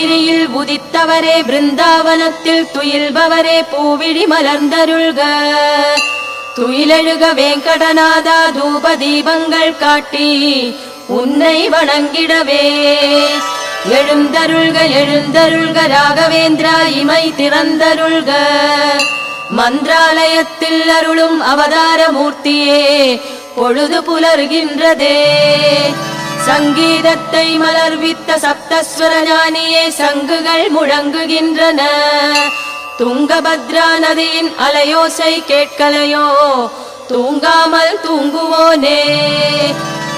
பிரம்மகிரியில் உதித்தவரே பிருந்தாவனத்தில் துயில்பவரே பூவிழி மலர்ந்தருள்க. துயிலழுக வேங்கடநாதா தூப தீபங்கள் காட்டி உன்னை வணங்கிடவே. எழுந்தருள்க எழுந்தருள்க ராகவேந்திரா இமை திறந்தருள்க. மந்திராலயத்தில் அருளும் அவதார மூர்த்தியே பொழுது புலர்கின்றதே. சங்கீதத்தை மலர்வித்த சப்தஸ்வர ஞானியே சங்குகள் முழங்குகின்றன. துங்கபத்ரா நதியின் அலையோசை கேட்கலையோ? தூங்காமல் தூங்குவோனே.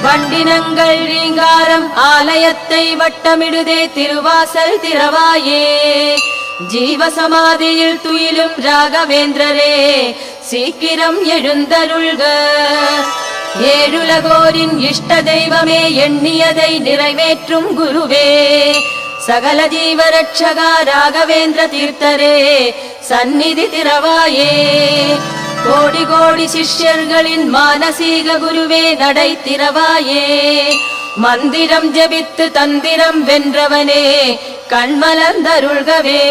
வண்டினங்கள் ரீங்காரம் ஆலயத்தை வட்டமிடுதே திருவாசல் திறவாயே. ஜீவசமாதியில் துயிலும் ராகவேந்திரரே சீக்கிரம் எழுந்தருள்க. ஏழுலகோரின் இஷ்ட தெய்வமே எண்ணியதை நிறைவேற்றும் குருவே. சகல ஜீவரட்சகா ராகவேந்திர தீர்த்தரே சந்நிதி திரவாயே கோடி கோடி சிஷ்யர்களின் மானசீக குருவே நடை திரவாயே மந்திரம் ஜபித்து தந்திரம் வென்றவனே கண்மலர்ந்தருள்கவே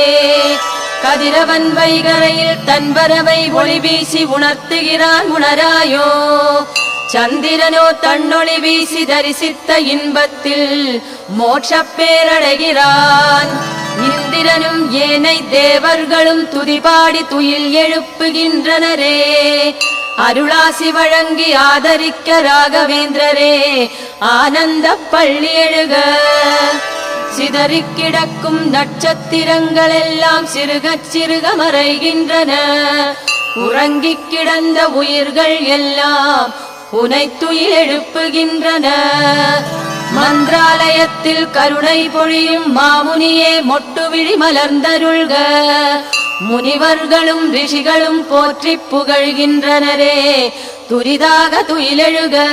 கதிரவன் வைகரையில் தன்பரவை ஒளி வீசி உணர்த்துகிறான் உணராயோ. சந்திரனோ தன்னொளி வீசி தரிசித்த இன்பத்தில் மோட்ச பேரடைகிறான். இந்திரனும் ஏனை தேவர்களும் துதிபாடி துயில் எழுப்புகின்றனரே. அருளாசி வழங்கி ஆதரிக்க ராகவேந்திரரே ஆனந்த பள்ளி எழுக. சிதறி கிடக்கும் நட்சத்திரங்கள் எல்லாம் சிறுகச் சிறுக மறைகின்றன உறங்கிக் கிடந்த உயிர்கள் எல்லாம் உனை துயில் எழுப்புகின்றன மந்திராலயத்தில் கருணை பொழியும் மாமுனியே மொட்டு விழி மலர்ந்தருள்க. முனிவர்களும் ரிஷிகளும் போற்றி புகழ்கின்றனரே. துரிதாக துயிலெழுக.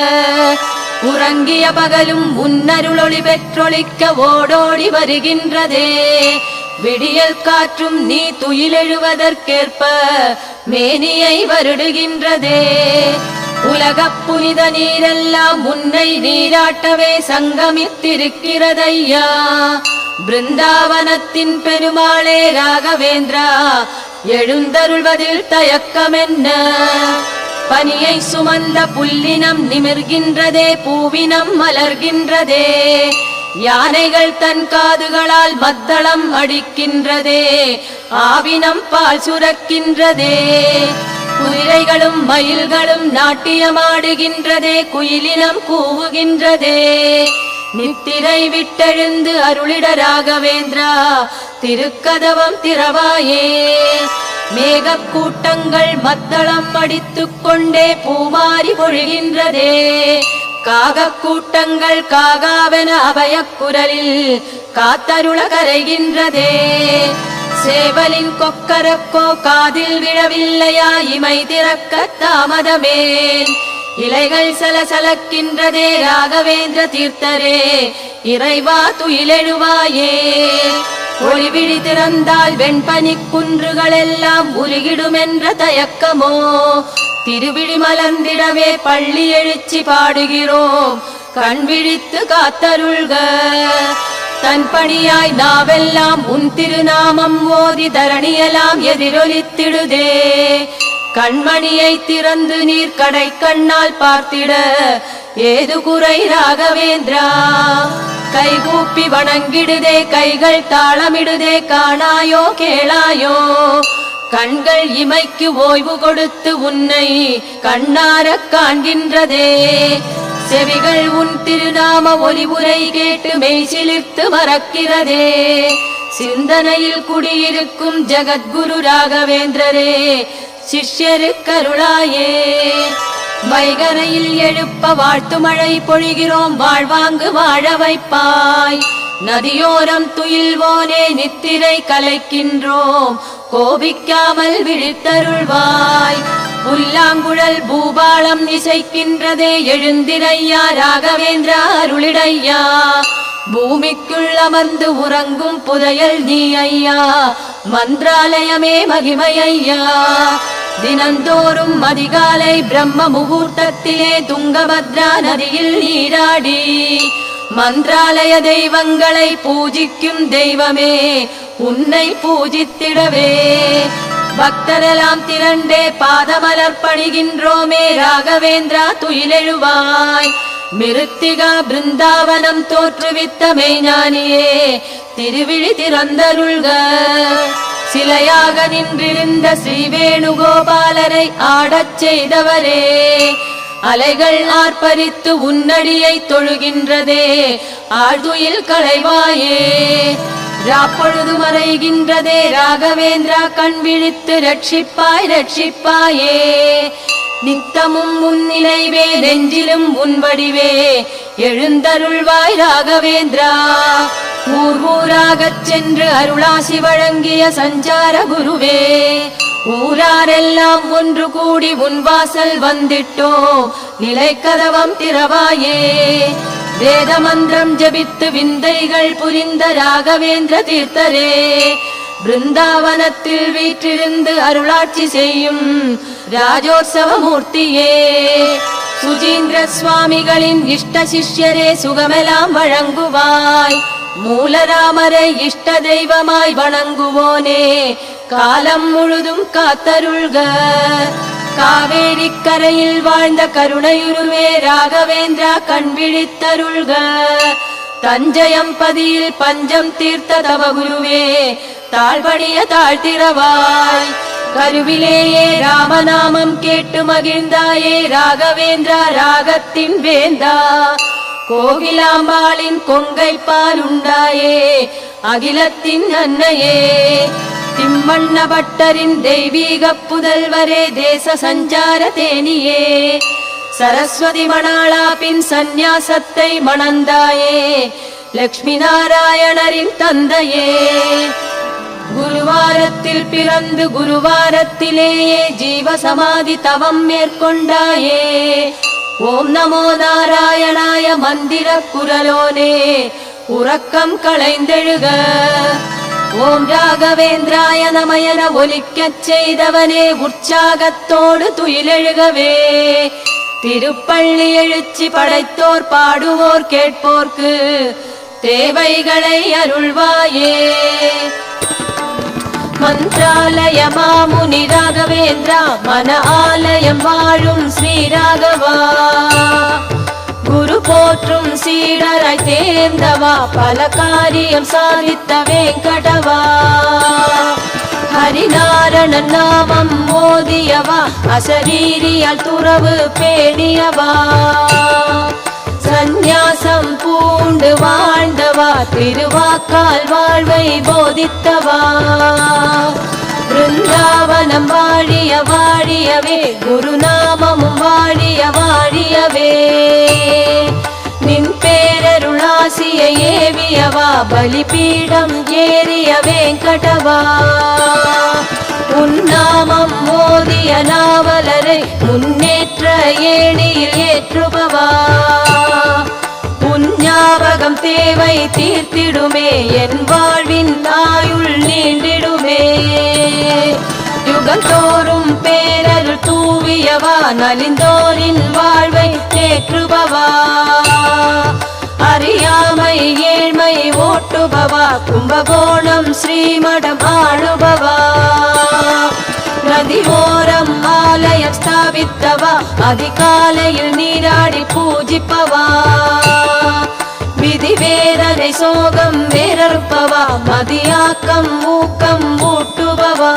உறங்கிய பகலும் உன்னருளொளி பெற்றொழிக்க ஓடோடி வருகின்றதே. விடியல் காற்றும் நீ துயிலெழுவதற்கேற்ப மேனியை வருடுகின்றதே. உலகப் புனித நீரெல்லாம் உன்னை நீராட்டவே சங்கமித்திருக்கிறதையா? பிருந்தாவனத்தின் பெருமாளே ராகவேந்திரா எழுந்தருள்வதில் தயக்கமென்ன? பனியை சுமந்த புல்லினம் நிமிர்கின்றதே பூவினம் மலர்கின்றதே. யானைகள் தன் காதுகளால் மத்தளம் அடிக்கின்றதே ஆவினம் பால் சுரக்கின்றதே. குதிரைகளும் மயில்களும் நாட்டியமாடுகின்றதே குயிலினம் கூவுகின்றதே. நித்திரை விட்டெழுந்து அருளிட ராகவேந்திரா திருக்கதவம் திறவாயே. மேகக் கூட்டங்கள் மத்தளம் அடித்துக் கொண்டே பூமாறி பொழிகின்றதே. காகக் கூட்டங்கள் காகாவென அபயக் குரலில் காத்தருள கரைகின்றதே. சேவலின் கொக்கரக்கோ காதில் விழவில்லையா? இமை திறக்க தாமதமேன் இலைகள் சலசலக்கின்றதே ராகவேந்திர தீர்த்தரே. இறைவா துயிலெழுவாயே. ஒளிவிழி திறந்தால் வெண்பனி குன்றுகள் எல்லாம் உருகிடுமென்ற தயக்கமோ. திருவிழி மலர்ந்திடவே பள்ளி எழுச்சி பாடுகிறோம். கண் விழித்து காத்தருள்க. தன் பணியாய் நாவெல்லாம் உன் திருநாமம் ஓதி தரணியெல்லாம் எதிரொலித்திடுதே. கண்மணியை திறந்து நீர் கடை கண்ணால் பார்த்திட ஏது குறை ராகவேந்திரா? கைகூப்பி வணங்கிடுதே கைகள் தாளமிடுதே காணாயோ கேளாயோ? கண்கள் இமைக்கு ஓய்வு கொடுத்து உன்னை கண்ணாரக் காண்கின்றதே. செவிகள் உன் திருநாம ஒலிபுரை கேட்டு மெய்சிலிர்த்து மறக்கிறதே. சிந்தனையில் குடியிருக்கும் ஜகத்குரு ராகவேந்திரரே சிஷ்யருக்கருளாயே வைகரையில் எழுப்ப வாழ்த்து மழை பொழிகிறோம் வாழ்வாங்கு வாழ வைப்பாய். நதியோரம் துயில்வோனே நித்திரை கலைக்கின்றோம் கோபிக்காமல் விழித்தருள்வாய். புல்லாங்குழல் பூபாளம் இசைக்கின்றதே எழுந்திரையா ராகவேந்திர அருளிடையா. பூமிக்குள் அமர்ந்து உறங்கும் புதையல் நீ ஐயா மந்திராலயமே மகிமை ஐயா தினந்தோறும் அதிகாலை பிரம்ம முகூர்த்தத்திலே துங்கபத்ரா நதியில் நீராடி. மந்திராலய தெய்வங்களை பூஜிக்கும் தெய்வமே உன்னை பூஜித்திடவே. பக்தரெல்லாம் திரண்டே பாதமலர் பணிகின்றோமே. ராகவேந்திரா துயிலெழுவாய். மிருத்திகா பிருந்தாவனம் தோற்றுவித்த மெய்ஞானியே. திருவிழி திறந்தருள்க. சிலையாக நின்றிருந்த ஸ்ரீவேணுகோபாலரை ஆடச் செய்தவரே. அலைகள் ஆர்ப்பரித்து உன்னடியை தொழுகின்றதே. ஆழ்துயில் களைவாயே. ராப்பொழுது மறைகின்றதே ராகவேந்திரா கண் விழித்து ரட்சிப்பாய் ரட்சிப்பாயே. நித்தமும் உன் நினைவே நெஞ்சிலும் உன் வடிவே. எழுந்தருள்வாய் ராகவேந்திரா. ஊர் ஊராகச் சென்று அருளாசி வழங்கிய சஞ்சார குருவே. ஊராரெல்லாம் ஒன்று கூடி உன் வாசல் வந்திட்டோ. நிலை கதவம் திறவாயே. வேத மந்திரம் ஜபித்து விந்தைகள் புரிந்த ராகவேந்திர தீர்த்தரே. பிருந்தாவனத்தில் வீற்றிருந்து அருளாட்சி செய்யும் ராஜோற்சவ மூர்த்தியே. சுஜீந்திர சுவாமிகளின் இஷ்ட சிஷ்யரே சுகமெல்லாம் வழங்குவாய். மூலராமரை இஷ்ட தெய்வமாய் வணங்குவோனே. காலம் முழுதும் காத்தருள்க. காவேரி கரையில் வாழ்ந்த கருணையுருவே ராகவேந்திரா கண் விழித்தருள்க தஞ்சயம்பதியில் பஞ்சம் தீர்த்த தவ குருவே தாழ்வடிய தாழ்த்திரவாய் கருவிலேயே ராமநாமம் கேட்டு மகிழ்ந்தாயே ராகவேந்திரா ராகத்தின் வேந்தா. கோகிலாம்பாளின் கொங்கை பால் உண்டாயே அகிலத்தின் அன்னையே. திம்மண்ண பட்டரின் தெய்வீக புதல்வரே தேச சஞ்சார தேனியே. சரஸ்வதி மணாளாப்பின் சந்நியாசத்தை மணந்தாயே லக்ஷ்மி நாராயணரின் தந்தையே. குருவாரத்தில் பிறந்து குருவாரத்திலேயே ஜீவசமாதி தவம் மேற்கொண்டாயே. ஓம் நமோ நாராயணாய மந்திர குரலோனே உறக்கம் களைந்தெழுக. ஓம் ராகவேந்திராய நமயன ஒலிக்கச் செய்தவனே உற்சாகத்தோடு துயிலெழுகவே. திருப்பள்ளி எழுச்சி படைத்தோர் பாடுவோர் கேட்போர்க்கு தேவைகளை அருள்வாயே. மந்திராலய மாமுனி ராகவேந்திரா மன ஆலயம் வாழும் ஸ்ரீராகவா குரு போற்றும் சீடராய் தேர்ந்தவா பல காரியம் சாதித்த வேங்கடவா. ஹரிநாரணன் நாமம் மோதியவா அசரீரியால் துறவு பேணியவா. சந்நியாசம் பூண்டு வாழ்ந்தவா திருவாக்கால் வாழ்வை போதித்தவா. பிருந்தாவனம் வாழிய வாழியவே குருநாமமும் வாழிய வாழியவே நின் பேரருளாசிய ஏவியவா பலிபீடம் ஏறிய வேங்கடவா உன்னாமம் மோதிய நாவலரை முன்னேற்ற ஏணியில் ஏற்றுபவா ஞாபகம் தேவை தீர்த்திடுமே. என் வாழ்வின் ஆயுள் நீண்டிடுமே. யுகந்தோறும் பேரருள் தூவியவா. நலிந்தோரின் வாழ்வை தேற்றுபவா அறியாமை ஏழ்மை ஓட்டுபவா. கும்பகோணம் ஸ்ரீமடம் ஆளுபவா. நதி ஆலயம் ஸ்தாபித்தவா. அதிகாலையில் நீராடி பூஜிப்பவா. மதி வேதனை சோகம் வேறறுப்பவா? மதியாக்கம் ஊக்கம் ஊட்டுபவா?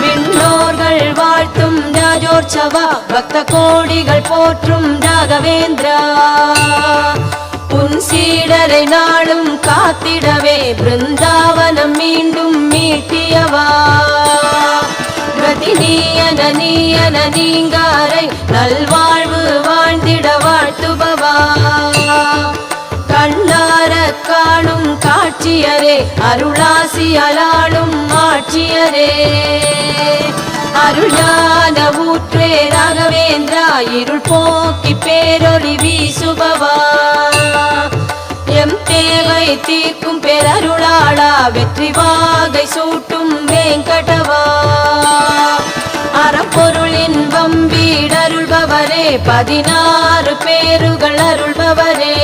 விண்ணோர்கள் வாழ்த்தும் ராஜோற்சவா பக்த கோடிகள் போற்றும் ராகவேந்திரா உன் சீடரை நாளும் காத்திடவே பிருந்தாவனம் மீண்டும் மீட்டியவா? பிரதி நீயன நீங்காரை நல்வாழ்வு வா வாழ்த்துபவா கண்ணார காணும் காட்சியரே அருளாசி அலாளும் ஆட்சியரே. அருளான ஊற்றே ராகவேந்திரா இருள் போக்கி பேரொளி வீசுபவா? எம் தேவை தீர்க்கும் பேரருளாளா வெற்றி வாகை சூட்டும் வேங்கடவா? அறப்பொருளின் பதினாறு பேருகள் அருள்பவரே.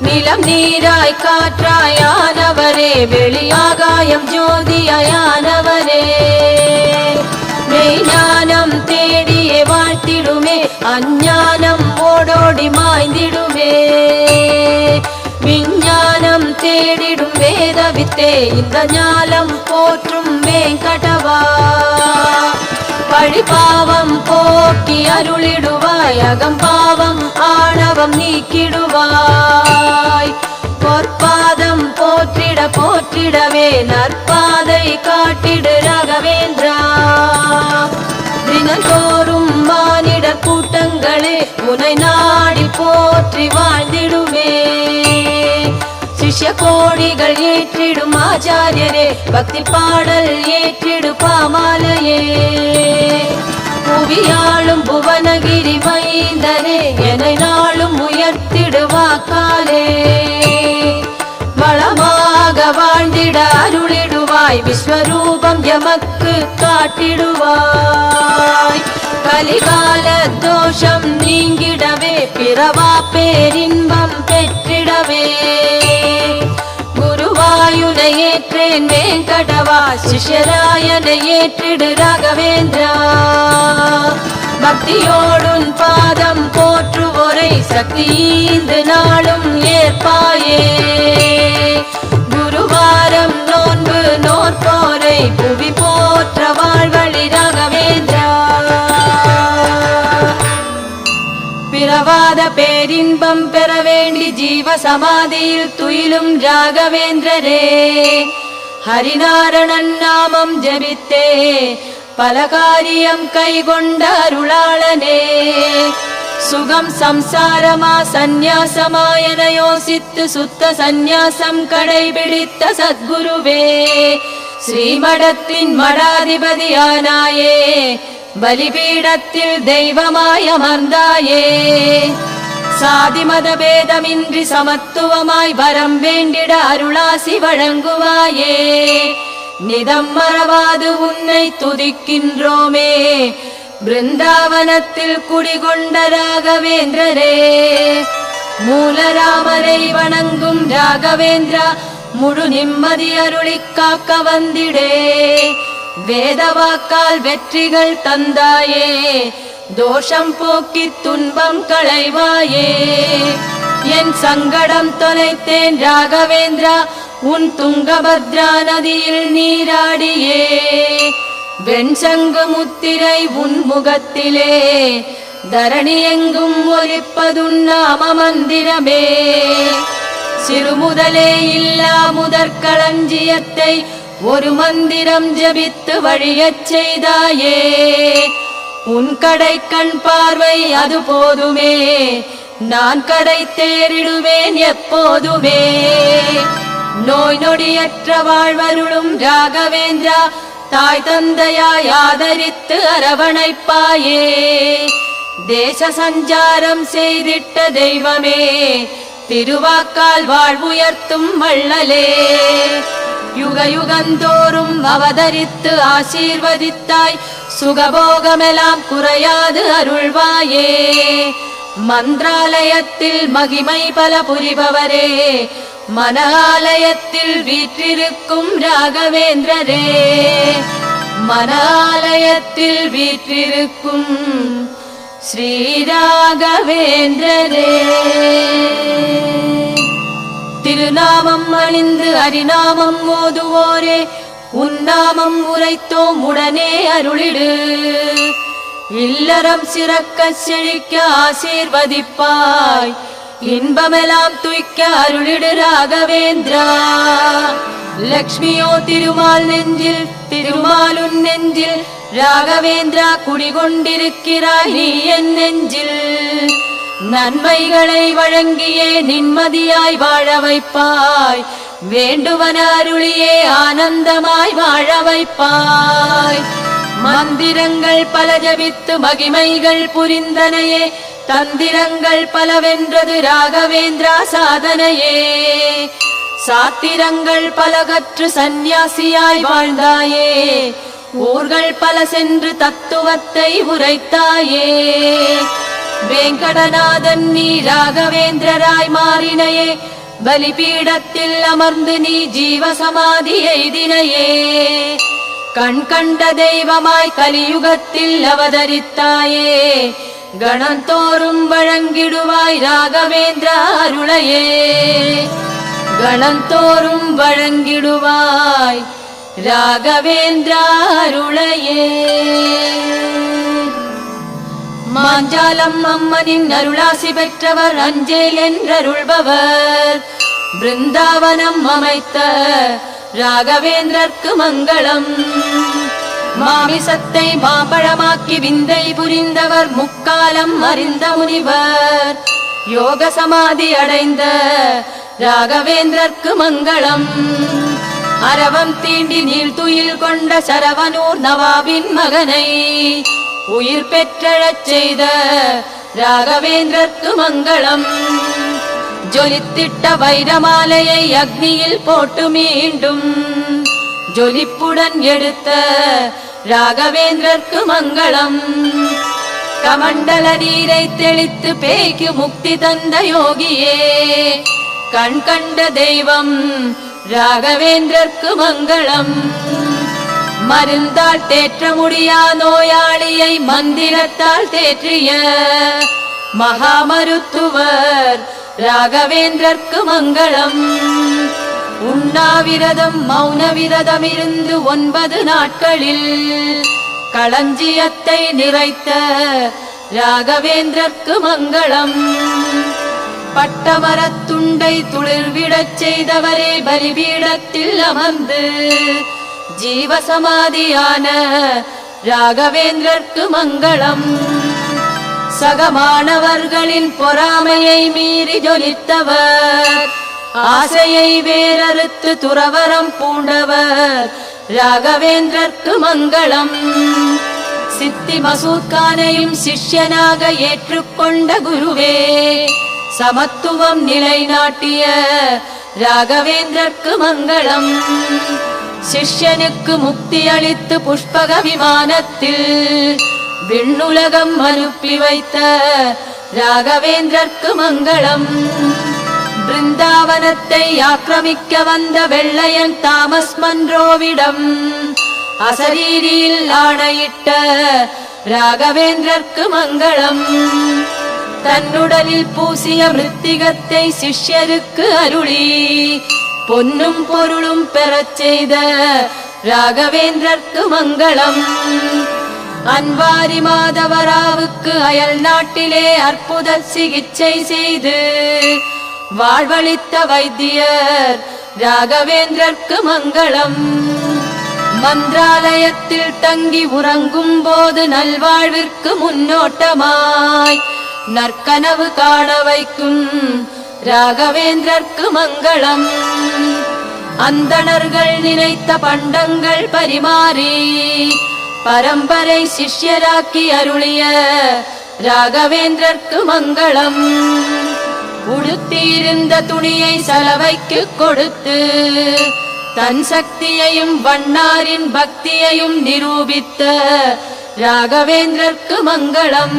நிலம் நீராய் காற்றாயானவரே வெளியாகாயம் ஜோதியானவரே மெய்ஞானம் தேடியே வாழ்த்திடுமே அஞ்ஞானம் ஓடோடி மாய்ந்திடுமே. விஞ்ஞானம் தேடிடும் வேதவித்தே இந்த ஞானம் போற்றும் வேங்கடவா. பழி பாவம் போக்கி அருளிடுவாய். அகம் பாவம் ஆணவம் நீக்கிடுவாய். பொற்பாதம் போற்றிட போற்றிடவே நற்பாதை காட்டிடு ராகவேந்திரா. தினந்தோறும் மானிட கூட்டங்களே உனை நாடி போற்றி வாழ்ந்திடுமே சிஷ்ய கோடிகள் ஏற்றிடும் ஆச்சாரியரே. பக்தி பாடல் ஏற்றிடு பாமாலையே புவியாளும் புவனகிரி மைந்தனே என நாளும் உயர்த்திடுவாக்காலே வளமாக வாழ்ந்திட அருளிடுவாய் விஸ்வரூபம் எமக்கு காட்டிடுவாய். கலிகால தோஷம் நீங்கிடவே பிறவா பேரின்பம் பெற்றிடவே. ஏற்றேன் வேங்கடவா சிஷராயனை ஏற்றிடு ராகவேந்திரா. பக்தியோடுன் பாதம் போற்றுவோரை சக்தி இந்த நாளும் ஏற்பாயே. குருவாரம் நோன்பு நோற்போரை புவி போற்ற வாழ்வழி ராகவேந்திரா. பிறவாத பேரின்பம் பெற வேண்டி ஜீவ சமாதியில் துயிலும் ராகவேந்திரரே ஹரிநாரணன் நாமம் ஜபித்தே பல காரியம் கைகொண்ட அருளாளனே. சுகம் சம்சாரமா சந்நியாசமா என யோசித்து சுத்த சந்நியாசம் கடைபிடித்த சத்குருவே. ஸ்ரீமடத்தின் சாதி மத பேதமின்றி சமத்துவமாய் வரம் வேண்டிட அருளாசி வழங்குவாயே. நிதம் மறவாது உன்னை துதிக்கின்றோமே. பிருந்தாவனத்தில் குடிகொண்ட ராகவேந்திரரே. மூலராமரை வணங்கும் ராகவேந்திரா முழு நிம்மதி அருளி காக்க வந்திடே. வேதவாக்கால் வெற்றிகள் தந்தாயே. தோஷம் போக்கி துன்பம் களைவாயே. என் சங்கடம் தொலைத்தேன் ராகவேந்திரா உன் துங்கபத்ரா நதியில் நீராடியே. வெண்சங்கு முத்திரை உன் முகத்திலே தரணி எங்கும் ஒலிப்பதுன் நாம மந்திரமே. சிறுமுதலே இல்லா முதற்களஞ்சியத்தை ஒரு மந்திரம் ஜபித்து வழியச் செய்தாயே. உன் கடை கண் பார்வை அது போதுமே. நான் கடை தேறிடுவேன் எப்போதுமே. நோய் நொடியற்ற வாழ்வருளும் ராகவேந்திரா தாய் தந்தையாய் ஆதரித்து அரவணைப்பாயே. தேச சஞ்சாரம் செய்திட்ட தெய்வமே திருவாக்கால் வாழ்வுயர்த்தும் வள்ளலே. யுக யுகந்தோறும் அவதரித்து ஆசீர்வதித்தாய். சுகபோகமெல்லாம் குறையாது அருள்வாயே. மந்திராலயத்தில் மகிமை பல புரிபவரே. மனாலயத்தில் வீற்றிருக்கும் ராகவேந்திரரே. மனாலயத்தில் வீற்றிருக்கும் ஸ்ரீராகவேந்திரரே திருநாமம் அணிந்து அரிநாமம் ஓதுவோரே உன்னாமம் உரைத்தோம் உடனே அருளிடு. இல்லறம் சிறக்க செழிக்க ஆசீர்வதிப்பாய் இன்பமெல்லாம் துய்க்க அருளிடு ராகவேந்திரா. லக்ஷ்மியோ திருமால் நெஞ்சில் திருமாலுன் நெஞ்சில் ராகவேந்திரா குடிகொண்டிருக்கிறாய் நீ என் நெஞ்சில். நன்மைகளை வழங்கியே நிம்மதியாய் வாழ வைப்பாய். வேண்டுவன அருளியே ஆனந்தமாய் வாழ வைப்பாய். மந்திரங்கள் பல ஜபித்து மகிமைகள் புரிந்தனையே. தந்திரங்கள் பலவென்றது ராகவேந்திரா சாதனையே. சாத்திரங்கள் பல கற்று சந்நியாசியாய் வாழ்ந்தாயே. ஊர்கள் பல சென்று தத்துவத்தை உரைத்தாயே. வேங்கடநாதன் நீ ராகவேந்திரராய் மாறினையே பலிபீடத்தில் அமர்ந்து நீ ஜீவசமாதி எய்தினையே. கண் கண்ட தெய்வமாய் கலியுகத்தில் அவதரித்தாயே கணந்தோறும் வழங்கிடுவாய் ராகவேந்திர அருளையே. கணந்தோறும் வழங்கிடுவாய் ராகவேந்திர அருளையே. மாஞ்சாலம் அம்மனின் அருளாசி பெற்றவர் அஞ்சேல் என்றருள்பவர். பிருந்தாவனம் அமைத்த ராகவேந்திரர்க்கு மங்களம். மாமிசத்தை மாம்பழமாக்கி விந்தை புரிந்தவர் முக்காலம் அறிந்த முனிவர். யோக சமாதி அடைந்த ராகவேந்திரர்க்கு மங்களம். அரவம் தீண்டி நீள்துயில் கொண்ட சரவனூர் நவாபின் மகனை உயிர் பெற்றழச் செய்த ராகவேந்திரர்க்கு மங்களம். ஜொலித்திட்ட வைரமாலையை அக்னியில் போட்டு மீண்டும் ஜொலிப்புடன் எடுத்த ராகவேந்திரர்க்கு மங்களம். கமண்டல நீரை தெளித்து பேய்க்கு முக்தி தந்த யோகியே கண் கண்ட தெய்வம் ராகவேந்திரர்க்கு மங்களம். மருந்தால் தேற்ற முடியா நோயாளியை மந்திரத்தால் தேற்றிய மகா மருத்துவர் ராகவேந்திரர்க்கு மங்களம். உண்ணாவிரதம் மௌன விரதம் இருந்து ஒன்பது நாட்களில் களஞ்சியத்தை நிறைத்த ராகவேந்திரர்க்கு மங்களம். பட்டமரத்துண்டை துளிர்விடச் செய்தவரே பலிபீடத்தில் அமர்ந்து ஜீவசமாதியான ராகவேந்திரர்க்கு மங்களம். சகமானவர்களின் பொறாமையை மீறி ஜொலித்தவர். ஆசையை வேறறுத்து துறவரம் பூண்டவர். ராகவேந்திரர்க்கு மங்களம். சித்தி மசூத்கானையும் சிஷ்யனாக ஏற்றுக்கொண்ட குருவே சமத்துவம் நிலைநாட்டிய ராகவேந்திரர்க்கு மங்களம். சிஷ்யனுக்கு முக்தி அளித்து புஷ்பக விமானத்தில் விண்ணுலகம் அனுப்பி வைத்த ராகவேந்திரர்க்கு மங்களம் பிருந்தாவனத்தை ஆக்கிரமிக்க வந்த வெள்ளையன் தாமஸ் மன்றோவிடம் அசரீரியில் ஆணையிட்ட ராகவேந்திரர்க்கு மங்களம் தன்னுடலில் பூசிய மிருத்திகத்தை சிஷ்யருக்கு அருளி பொன்னும் பொருளும் பெறச் செய்த ராகவேந்திரர்க்கு மங்களம். அன்வாரி மாதவராவுக்கு அயல் நாட்டிலே அற்புத சிகிச்சை செய்து வாழ்வளித்த வைத்தியர் ராகவேந்திரர்க்கு மங்களம். மந்திராலயத்தில் தங்கி உறங்கும் போது நல்வாழ்விற்கு முன்னோட்டமாய் நற்கனவு காண வைக்கும் ராகவேந்திரர்க்கு மங்களம் அந்தணர்கள் நினைத்த பண்டங்கள் பரிமாறி பரம்பரை சிஷ்யராக்கி அருளிய ராகவேந்திரர்க்கு மங்களம் உடுத்தியிருந்த துணியை சலவைக்கு கொடுத்து தன் சக்தியையும் வண்ணாரின் பக்தியையும் நிரூபித்த ராகவேந்திரர்க்கு மங்களம்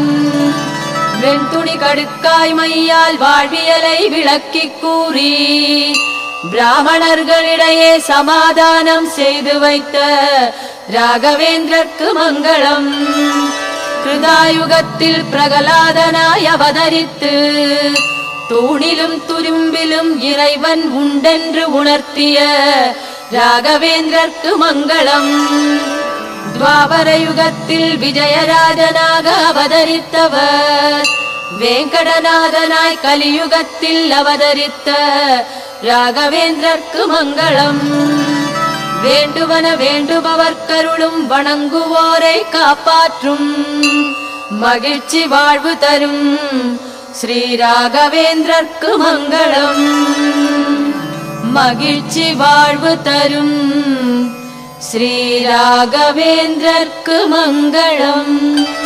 வெண்துணி கடுக்காய் மையால் வாழ்வியலை விளக்கிக் கூறி பிராமணர்களிடையே சமாதானம் செய்து வைத்த ராகவேந்திரக்கு மங்களம். கிருதாயுகத்தில் பிரகலாதனாய் அவதரித்து தூணிலும் துரும்பிலும் இறைவன் உண்டென்று உணர்த்திய ராகவேந்திரக்கு மங்களம். துவாபரயுகத்தில் விஜயராஜனாக அவதரித்தவர். வேங்கடநாதனாய் கலியுகத்தில் அவதரித்த ராகவேந்திரர்க்கு மங்களம். வேண்டுவன வேண்டுபவர் கருளும் வணங்குவோரை காப்பாற்றும். மகிழ்ச்சி வாழ்வு தரும் ஸ்ரீ ராகவேந்திரர்க்கு மங்களம். மகிழ்ச்சி வாழ்வு தரும் श्रीराघवेन्द्रकमङ्गलम्